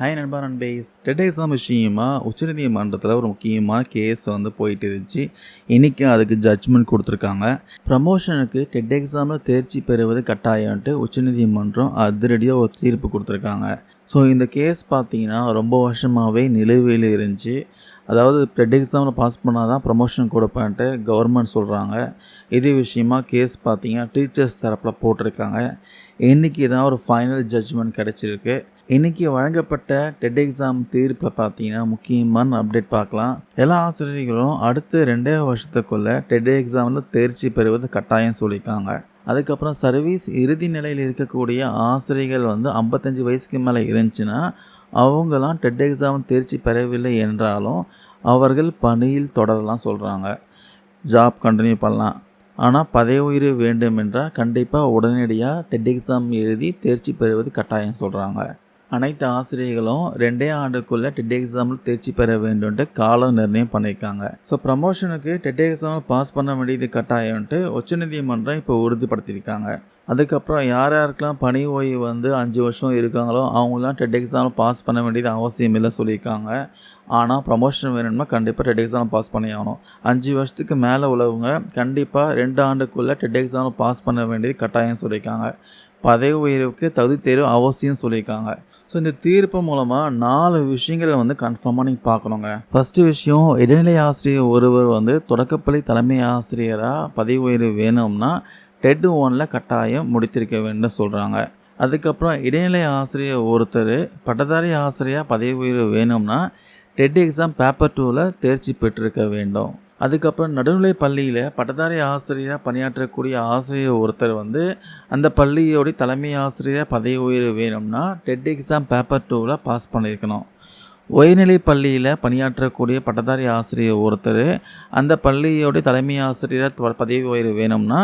Hi நண்பா நண்பேஸ் TET exam விஷயமா உச்சநீதிமன்றத்தில் ஒரு முக்கியமான கேஸ் வந்து போயிட்டு இருந்துச்சு. இன்றைக்கி அதுக்கு ஜட்ஜ்மெண்ட் கொடுத்துருக்காங்க. ப்ரமோஷனுக்கு டெட் எக்ஸாமில் தேர்ச்சி பெறுவது கட்டாயம்ட்டு உச்சநீதிமன்றம் அதிரடியாக ஒரு தீர்ப்பு கொடுத்துருக்காங்க. ஸோ இந்த கேஸ் பார்த்தீங்கன்னா ரொம்ப வருஷமாகவே நிலுவையில் இருந்துச்சு. அதாவது டெட் எக்ஸாமில் பாஸ் பண்ணால் தான் ப்ரமோஷன் கொடுப்பேன்ட்டு கவர்மெண்ட் சொல்கிறாங்க இதே விஷயமா கேஸ் பார்த்தீங்கன்னா டீச்சர்ஸ் தரப்பில் போட்டிருக்காங்க. இன்றைக்கி தான் ஒரு ஃபைனல் ஜட்ஜ்மெண்ட் கிடச்சிருக்கு. இன்றைக்கி வழங்கப்பட்ட டெட் எக்ஸாம் தீர்ப்பில் பார்த்தீங்கன்னா முக்கியமான அப்டேட் பார்க்கலாம். எல்லா ஆசிரியர்களும் அடுத்த ரெண்டே வருஷத்துக்குள்ளே டெட் எக்ஸாமில் தேர்ச்சி பெறுவது கட்டாயம் சொல்லியிருக்காங்க. அதுக்கப்புறம் சர்வீஸ் இறுதி நிலையில் இருக்கக்கூடிய ஆசிரியர்கள் வந்து ஐம்பத்தஞ்சு வயசுக்கு மேலே இருந்துச்சுன்னா அவங்களாம் டெட் எக்ஸாம் தேர்ச்சி பெறவில்லை என்றாலும் அவர்கள் பணியில் தொடரலாம் சொல்கிறாங்க ஜாப் கண்டினியூ பண்ணலாம். ஆனால் பதவி உயிர் வேண்டும் என்றால் கண்டிப்பாக உடனடியாக டெட் எக்ஸாம் எழுதி தேர்ச்சி பெறுவது கட்டாயம் சொல்கிறாங்க அனைத்து ஆசிரியர்களும் ரெண்டே ஆண்டுக்குள்ளே டெட் எக்ஸாமில் தேர்ச்சி பெற வேண்டும்ன்ட்டு காலம் நிர்ணயம் பண்ணியிருக்காங்க. ஸோ ப்ரமோஷனுக்கு டெட் எக்ஸாமில் பாஸ் பண்ண வேண்டியது கட்டாயம்ன்ட்டு உச்சநீதிமன்றம் இப்போ உறுதிப்படுத்தியிருக்காங்க. அதுக்கப்புறம் யார் யாருக்கெல்லாம் பணி ஓய்வு வந்து அஞ்சு வருஷம் இருக்காங்களோ அவங்களாம் டெட் எக்ஸாமில் பாஸ் பண்ண வேண்டியது அவசியம் இல்லை சொல்லியிருக்காங்க. ஆனால் ப்ரமோஷன் வேணும்னா கண்டிப்பாக டெட் எக்ஸாம் பாஸ் பண்ணி ஆகணும். அஞ்சு வருஷத்துக்கு மேலே உள்ளவங்க கண்டிப்பாக ரெண்டு ஆண்டுக்குள்ளே டெட் எக்ஸாமில் பாஸ் பண்ண வேண்டியது கட்டாயம் சொல்லியிருக்காங்க. பதவி உயர்வுக்கு தகுதி தேர்வு அவசியம் சொல்லியிருக்காங்க. ஸோ இந்த தீர்ப்பு மூலமாக நாலு விஷயங்களை வந்து கன்ஃபார்மாக நீங்கள் பார்க்கணுங்க. ஃபஸ்ட்டு விஷயம் இடைநிலை ஆசிரியர் ஒருவர் வந்து தொடக்கப்பள்ளி தலைமை ஆசிரியராக பதவி உயர்வு வேணும்னா டெட் ஒனில் கட்டாயம் முடித்திருக்க வேண்டும் சொல்கிறாங்க அதுக்கப்புறம் இடைநிலை ஆசிரியர் ஒருத்தர் பட்டதாரி ஆசிரியர் பதவி உயர்வு வேணும்னா டெட் எக்ஸாம் பேப்பர் டூவில் தேர்ச்சி பெற்றிருக்க வேண்டும். அதுக்கப்புறம் நடுநிலை பள்ளியில் பட்டதாரி ஆசிரியராக பணியாற்றக்கூடிய ஆசிரியர் ஒருத்தர் வந்து அந்த பள்ளியோடைய தலைமை ஆசிரியர் பதவி உயர்வு வேணும்னா டெட் எக்ஸாம் பேப்பர் டூவில் பாஸ் பண்ணியிருக்கணும். உயர்நிலை பள்ளியில் பணியாற்றக்கூடிய பட்டதாரி ஆசிரியர் ஒருத்தர் அந்த பள்ளியோடைய தலைமை ஆசிரியர் பதவி உயர்வு வேணும்னா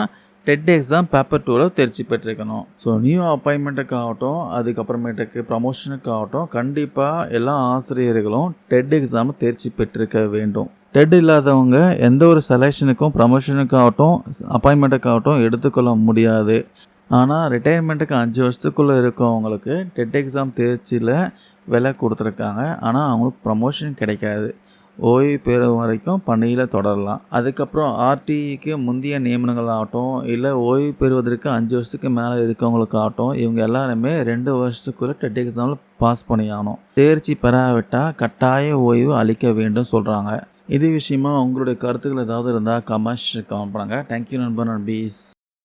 டெட் எக்ஸாம் பேப்பர் டூவில் தேர்ச்சி பெற்றிருக்கணும். ஸோ நியூ அப்பாயின்மெண்ட்டுக்கு ஆகட்டும் அதுக்கப்புறமேட்டுக்கு ப்ரமோஷனுக்கு ஆகட்டும் கண்டிப்பாக எல்லா ஆசிரியர்களும் டெட் எக்ஸாம் தேர்ச்சி பெற்றிருக்க வேண்டும். டெட் இல்லாதவங்க எந்த ஒரு செலெக்ஷனுக்கும் ப்ரமோஷனுக்காகட்டும் அப்பாயின்மெண்ட்டுக்காகட்டும் எடுத்துக்கொள்ள முடியாது. ஆனால் ரிட்டையர்மெண்ட்டுக்கு அஞ்சு வருஷத்துக்குள்ளே இருக்கவங்களுக்கு டெட் எக்ஸாம் தேர்ச்சியில் விலை கொடுத்துருக்காங்க. ஆனால் அவங்களுக்கு ப்ரமோஷன் கிடைக்காது. ஓய்வு பெறும் வரைக்கும் பணியில் தொடரலாம். அதுக்கப்புறம் ஆர்டிக்கு முந்தைய நியமனங்கள் ஆகட்டும் இல்லை ஓய்வு பெறுவதற்கு அஞ்சு வருஷத்துக்கு மேலே இருக்கவங்களுக்காகட்டும் இவங்க எல்லாருமே ரெண்டு வருஷத்துக்குள்ளே டெட் எக்ஸாமில் பாஸ் பண்ணியாகணும். தேர்ச்சி பெறாவிட்டால் கட்டாய ஓய்வு அளிக்க வேண்டும் சொல்கிறாங்க இது விஷயமா உங்களுடைய கருத்துக்கள் ஏதாவது இருந்தால் கமெண்ட்ஸ் கமெண்ட் பண்ணுங்கள் தேங்க்யூ நண்பர் நண்பீஸ்